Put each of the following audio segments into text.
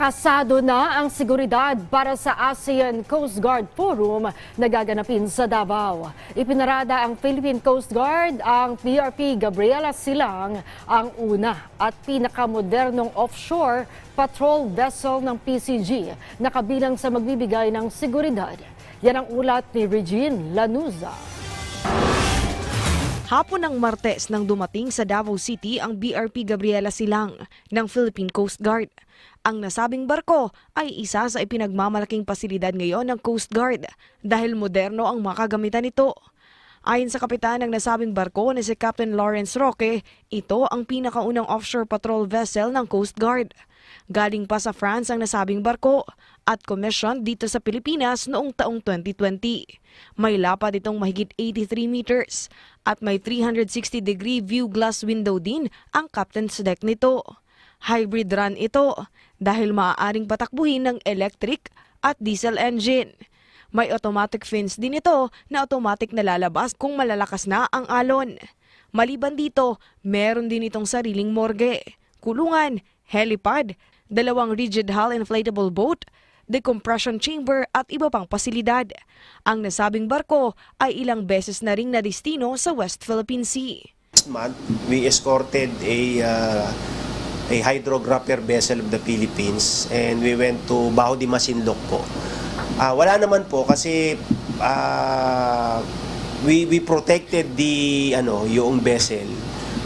Nakasado na ang seguridad para sa ASEAN Coast Guard Forum na gaganapin sa Davao. Ipinarada ang Philippine Coast Guard, ang PRP Gabriela Silang, ang una at pinakamodernong offshore patrol vessel ng PCG na kabilang sa magbibigay ng seguridad. Yan ang ulat ni Regine Lanuza. Hapon ng Martes nang dumating sa Davao City ang BRP Gabriela Silang ng Philippine Coast Guard. Ang nasabing barko ay isa sa ipinagmamalaking pasilidad ngayon ng Coast Guard dahil moderno ang makagamitan nito. Ayon sa kapitan ng nasabing barko na si Captain Lawrence Roque, ito ang pinakaunang offshore patrol vessel ng Coast Guard. Galing pa sa France ang nasabing barko at commissioned dito sa Pilipinas noong taong 2020. May lapad itong mahigit 83 meters at may 360 degree view glass window din ang captain's deck nito. Hybrid run ito dahil maaaring patakbuhin ng electric at diesel engine. May automatic fins din ito na automatic na lalabas kung malalakas na ang alon. Maliban dito, meron din itong sariling morgue, kulungan, helipad, dalawang rigid hull inflatable boat, decompression chamber at iba pang pasilidad. Ang nasabing barko ay ilang beses na ring nadistino sa West Philippine Sea. Last month, we escorted a uh, a hydrographer vessel of the Philippines and we went to Baho de Masinloc po. Ah, wala naman po kasi ah, we we protected the ano yung vessel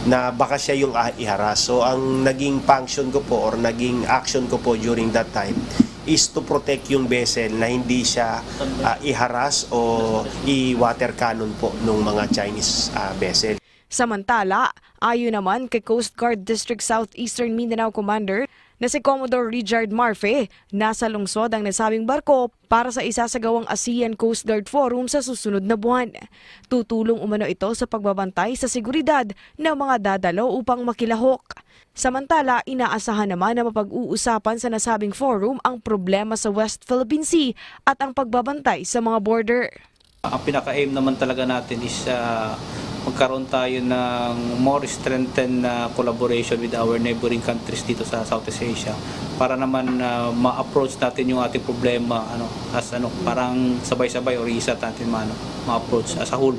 na baka siya yung iharas. So ang naging function ko po or naging action ko po during that time is to protect yung vessel na hindi siya ah, iharas o i-water cannon po ng mga Chinese ah, vessel. Samantala, ayon naman kay Coast Guard District Southeastern Mindanao Commander na si Commodore Richard Marfe, nasa lungsod ang nasabing barko para sa isasagawang ASEAN Coast Guard Forum sa susunod na buwan. Tutulong umano ito sa pagbabantay sa seguridad ng mga dadalo upang makilahok. Samantala, inaasahan naman na mapag-uusapan sa nasabing forum ang problema sa West Philippine Sea at ang pagbabantay sa mga border. Ang pinaka-aim naman talaga natin is uh, magkaroon tayo ng more strengthened na collaboration with our neighboring countries dito sa Southeast Asia para naman uh, ma-approach natin yung ating problema ano as ano parang sabay-sabay or isa natin ma, ano, ma-approach as a whole.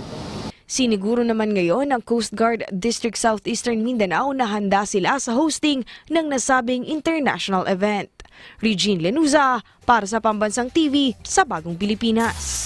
Siniguro naman ngayon ng Coast Guard District Southeastern Mindanao na handa sila sa hosting ng nasabing international event. Regine Lenuza para sa Pambansang TV sa Bagong Pilipinas.